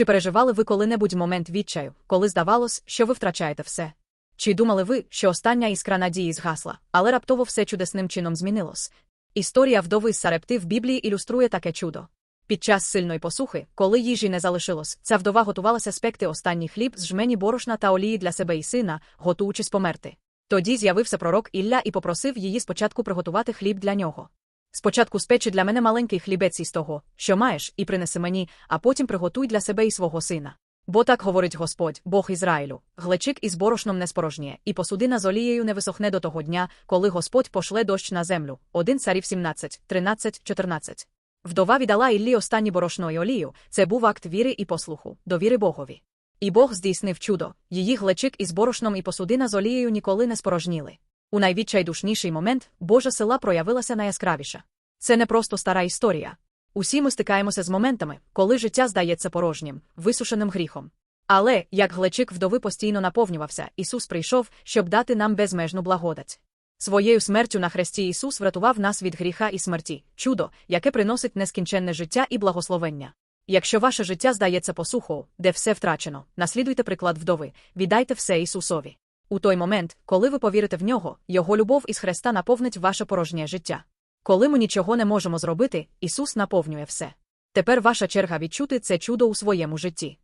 Чи переживали ви коли-небудь момент відчаю, коли здавалось, що ви втрачаєте все? Чи думали ви, що остання іскра надії згасла, але раптово все чудесним чином змінилось? Історія вдови Сарепти в Біблії ілюструє таке чудо. Під час сильної посухи, коли їжі не залишилось, ця вдова готувалася спекти останній хліб з жмені борошна та олії для себе і сина, готуючись померти. Тоді з'явився пророк Ілля і попросив її спочатку приготувати хліб для нього. Спочатку спечи для мене маленький хлібець із того, що маєш, і принеси мені, а потім приготуй для себе і свого сина. Бо так говорить Господь, Бог Ізраїлю, глечик із борошном не спорожніє, і посудина з олією не висохне до того дня, коли Господь пошле дощ на землю. 1 царів 17, 13, 14. Вдова віддала Іллі останні борошно і олію, це був акт віри і послуху, довіри Богові. І Бог здійснив чудо, її глечик із борошном і посудина з олією ніколи не спорожніли. У найвідчайдушніший момент Божа сила проявилася найяскравіша. Це не просто стара історія. Усі ми стикаємося з моментами, коли життя здається порожнім, висушеним гріхом. Але, як глечик вдови постійно наповнювався, Ісус прийшов, щоб дати нам безмежну благодать. Своєю смертю на хресті Ісус врятував нас від гріха і смерті, чудо, яке приносить нескінченне життя і благословення. Якщо ваше життя здається посухою, де все втрачено, наслідуйте приклад вдови, віддайте все Ісусові. У той момент, коли ви повірите в нього, Його любов із Христа наповнить ваше порожнє життя. Коли ми нічого не можемо зробити, Ісус наповнює все. Тепер ваша черга відчути це чудо у своєму житті.